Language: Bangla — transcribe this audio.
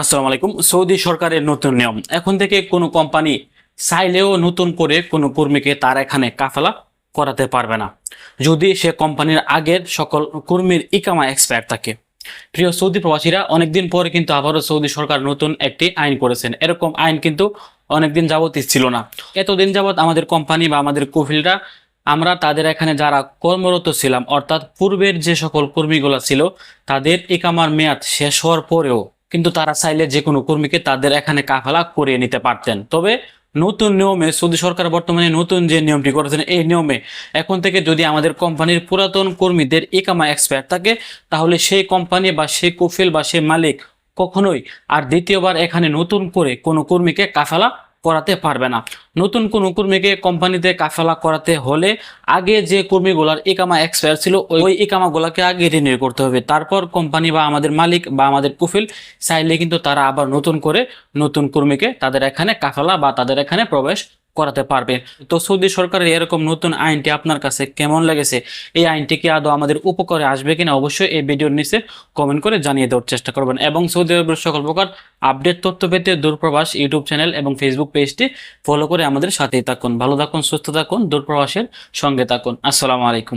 আসসালামু আলাইকুম। সৌদি সরকারের নতুন নিয়ম। এখন থেকে কোনো কোম্পানি চাইলেও নতুন করে কোনো কর্মীকে তার এখানে কাফেলা করাতে পারবে না। যদি সে কোম্পানির আগের সকল কর্মীর ইকামা এক্সপায়ার থাকে। প্রিয় সৌদি প্রবাসীরা, অনেকদিন পরে কিন্তু আবারও সৌদি সরকার নতুন একটি আইন করেছেন। এরকম আইন কিন্তু অনেকদিন যাবতই ছিল না। এতদিন যাবৎ আমাদের কোম্পানি বা আমাদের কফিলরা, আমরা তাদের এখানে যারা কর্মরত ছিলাম, অর্থাৎ পূর্বের যে সকল কর্মীগুলো ছিল, তাদের ইকামার মেয়াদ শেষ হওয়ার পরেও কিন্তু তারা চাইলে যে কোনো কর্মীকে তাদের এখানে কাফালা করিয়ে নিতে পারতেন। তবে নতুন নিয়মে সৌদি সরকার বর্তমানে নতুন যে নিয়মটি করেছেন, এই নিয়মে এখন থেকে যদি আমাদের কোম্পানির পুরাতন কর্মীদের একামা এক্সপায়ার থাকে, তাহলে সেই কোম্পানি বা সেই কফিল বা সেই মালিক কখনোই আর দ্বিতীয়বার এখানে নতুন করে কোনো কর্মীকে কাফালা করাতে পারবে না। নতুন কোনো কর্মীকে কোম্পানিতে কাফেলা করাতে হলে আগে যে কর্মীগুলার ইকামা এক্সপায়ার ছিল, ওই ইকামাগুলাকে আগে রিনিউ করতে হবে। তারপর কোম্পানি বা আমাদের মালিক বা আমাদের কুফিল চাইলে কিন্তু তারা আবার নতুন করে নতুন কর্মীকে তাদের এখানে কাফেলা বা তাদের এখানে প্রবেশ করাতে পারবে। তো সৌদি সরকারের এরকম নতুন আইনটি আপনার কাছে কেমন লেগেছে? এই আইনটি কি আদৌ আমাদের উপকারে আসবে কিনা? অবশ্যই এই ভিডিওর নিচে কমেন্ট করে জানিয়ে দেওয়ার চেষ্টা করবেন। এবং সৌদি আরবের সকল প্রকার আপডেট তথ্য পেতে দূরপ্রবাস ইউটিউব চ্যানেল এবং ফেসবুক পেজটি ফলো করে আমাদের সাথেই থাকুন। ভালো থাকুন, সুস্থ থাকুন, দূরপ্রবাসের সঙ্গে থাকুন। আসসালামু আলাইকুম।